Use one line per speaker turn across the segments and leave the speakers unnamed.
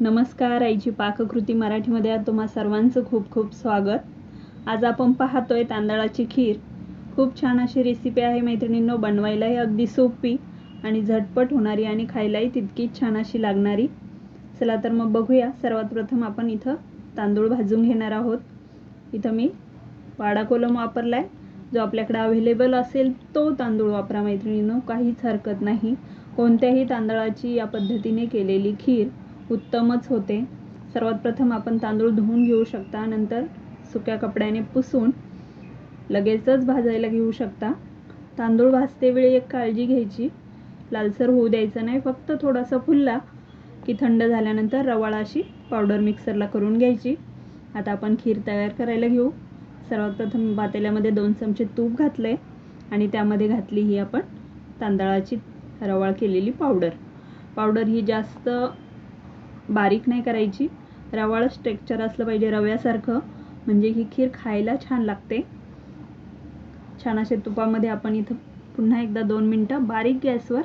नमस्कार आईची पाककृती मराठीमध्ये तुम्हा सर्वांचं खूप खूप स्वागत. आज आपण पाहतोय तांदळाची खीर. खूप छान अशी रेसिपी आहे मैत्रिणींनो बनवायलाही अगदी सोपी आणि झटपट होणारी आणि खायलाही तितकीच छान अशी लागणारी. चला तर मग बघूया सर्वात प्रथम आपण इथं तांदूळ भाजून घेणार आहोत. इथं मी वाडा कोलम वापरला आहे जो आपल्याकडे अवेलेबल असेल तो तांदूळ वापरा मैत्रिणींनो काहीच हरकत नाही. कोणत्याही तांदळाची या पद्धतीने केलेली खीर उत्तमच होते. सर्वात प्रथम आपण तांदूळ धुवून घेऊ शकता नंतर सुक्या कपड्याने पुसून लगेचच भाजायला घेऊ शकता. तांदूळ भाजते वेळी एक काळजी घ्यायची. लालसर होऊ द्यायचं नाही फक्त थोडासा फुलला की थंड झाल्यानंतर रवाळा अशी पावडर मिक्सरला करून घ्यायची. आता आपण खीर तयार करायला घेऊ. सर्वात प्रथम पातेल्यामध्ये दोन चमचे तूप घातले आणि त्यामध्ये घातली ही आपण तांदळाची रवाळ केलेली पावडर. पावडर ही जास्त बारीक नाही करायची. रवाळच टेक्स्चर असलं पाहिजे रव्यासारखं. म्हणजे ही खीर खायला छान लागते. छान असे तुपामध्ये आपण इथं पुन्हा एकदा दोन मिनटं बारीक गॅसवर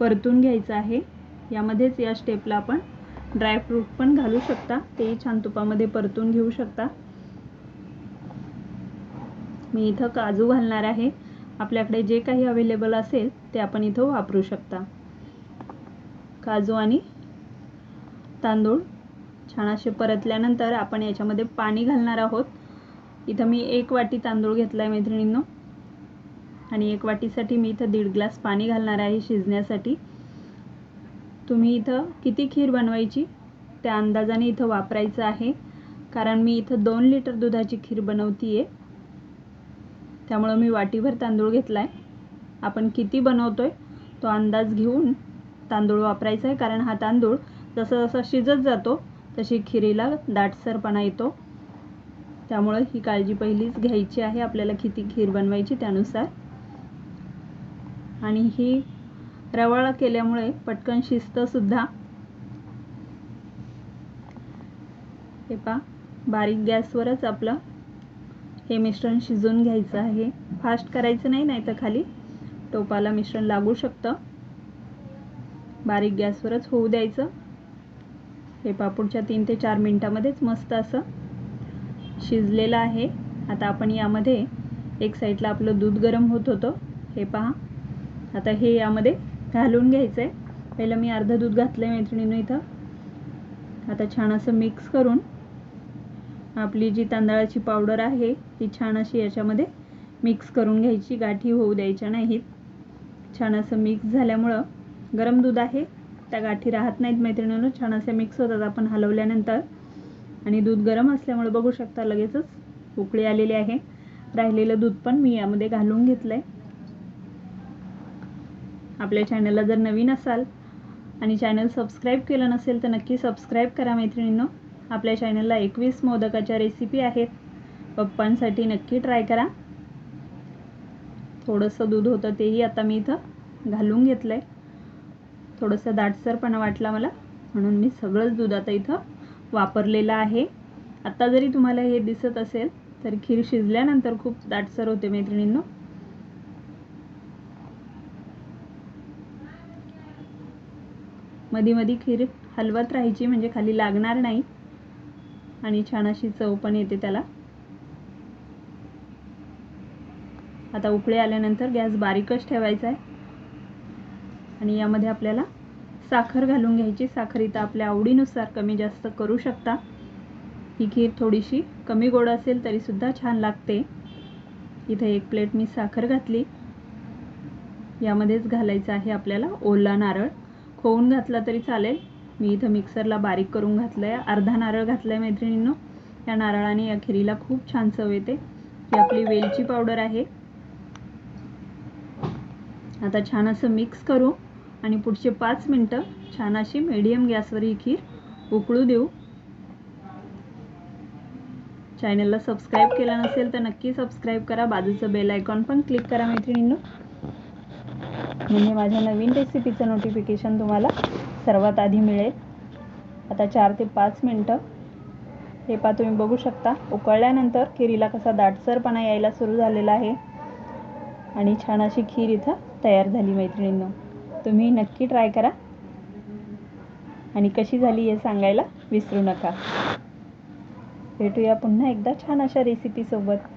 परतून घ्यायचं आहे. यामध्येच या स्टेपला आपण ड्रायफ्रूट पण घालू शकता. तेही छान तुपामध्ये परतून घेऊ शकता. मी इथं काजू घालणार आहे. आपल्याकडे जे काही अवेलेबल असेल ते आपण इथं वापरू शकता. काजू आणि तांदूळ छान असे परतल्यानंतर आपण याच्यामध्ये पाणी घालणार आहोत. इथं मी एक वाटी तांदूळ घेतला आहे मैत्रिणींनो. आणि एक वाटीसाठी मी इथं दीड ग्लास पाणी घालणार आहे शिजण्यासाठी. तुम्ही इथं किती खीर बनवायची त्या अंदाजाने इथं वापरायचं आहे. कारण मी इथं दोन लिटर दुधाची खीर बनवती आहे त्यामुळं मी वाटीभर तांदूळ घेतला आहे आपण किती बनवतो आहे तो अंदाज घेऊन तांदूळ वापरायचा आहे. कारण हा तांदूळ जसं जसं शिजत जातो तशी खिरीला दाटसरपणा येतो. त्यामुळे ही काळजी पहिलीच घ्यायची आहे आपल्याला किती खीर बनवायची त्यानुसार. आणि ही रवाळ केल्यामुळे पटकन शिजतंसुद्धा. हे पा बारीक गॅसवरच आपलं हे मिश्रण शिजवून घ्यायचं आहे. फास्ट करायचं नाही नाही तर खाली टोपाला मिश्रण लागू शकतं. बारीक गॅसवरच होऊ द्यायचं. हे पापूडच्या तीन ते चार मिनटामध्येच मस्त असं शिजलेलं आहे. आता आपण यामध्ये एक साईडला आपलं दूध गरम होत होतं. हे पहा आता हे यामध्ये घालून घ्यायचं आहे पहिलं मी अर्धं दूध घातलं आहे मैत्रिणीनं इथं. आता छान असं मिक्स करून आपली जी तांदळाची पावडर आहे ती छान अशी याच्यामध्ये मिक्स करून घ्यायची. गाठी होऊ द्यायच्या नाहीत. छान असं मिक्स झाल्यामुळं गरम दूध आहे. त्या गाठी राहत नाहीत मैत्रिणीनं. छान असे मिक्स होतात आपण हलवल्यानंतर. आणि दूध गरम असल्यामुळे बघू शकता लगेचच उकळी आलेली आहे. राहिलेलं दूध पण मी यामध्ये घालून घेतलं आहे आपल्या चॅनलला जर नवीन असाल आणि चॅनल सबस्क्राईब केलं नसेल तर नक्की सबस्क्राईब करा मैत्रिणींनो. आपल्या चॅनलला एकवीस मोदकाच्या रेसिपी आहेत. पप्पांसाठी नक्की ट्राय करा. थोडंसं दूध होतं तेही आता मी इथं घालून घेतलं आहे थोडंसं दाटसरपणा वाटला मला. म्हणून मी सगळंच दूध आता इथं वापरलेलं आहे. आता जरी तुम्हाला हे दिसत असेल तर खीर शिजल्यानंतर खूप दाटसर होते मैत्रिणींनो. मधी मधी खीर हलवत राहायची म्हणजे खाली लागणार नाही. आणि छान अशी चव पण येते त्याला. आता उकळे आल्यानंतर गॅस बारीकच ठेवायचा आहे. आणि यामध्ये आपल्याला साखर घालून घ्यायची. साखर इथं आपल्या आवडीनुसार कमी जास्त करू शकता. ही खीर थोडीशी कमी गोड असेल तरीसुद्धा छान लागते. इथे एक प्लेट मी साखर घातली. यामध्येच घालायचं आहे आपल्याला ओला नारळ. खोवून घातला तरी चालेल. मी इथं मिक्सरला बारीक करून घातलं आहे अर्धा नारळ घातला आहे मैत्रिणींनो. या नारळाने या खिरीला खूप छान चव येते. ही आपली वेलची पावडर आहे. आता छान असं मिक्स करू. आणि पुढचे पाच मिनटं छान अशी मीडियम गॅसवर ही खीर उकळू देऊ. चॅनलला सबस्क्राईब केला नसेल तर नक्की सबस्क्राईब करा. बाजूचं बेल आयकॉन पण क्लिक करा मैत्रिणींनो. म्हणजे माझ्या नवीन रेसिपीचं नोटिफिकेशन तुम्हाला सर्वात आधी मिळेल. आता चार ते पाच मिनटं. हे पा तुम्ही बघू शकता. उकळल्यानंतर खिरीला कसा दाटसरपणा यायला सुरू झालेला आहे. आणि छान अशी खीर इथं तयार झाली मैत्रिणींनो. तुम्ही नक्की ट्राय करा. आणि कशी झाली हे सांगायला विसरू नका. भेटूया पुन्हा एकदा छान अशा रेसिपीसोबत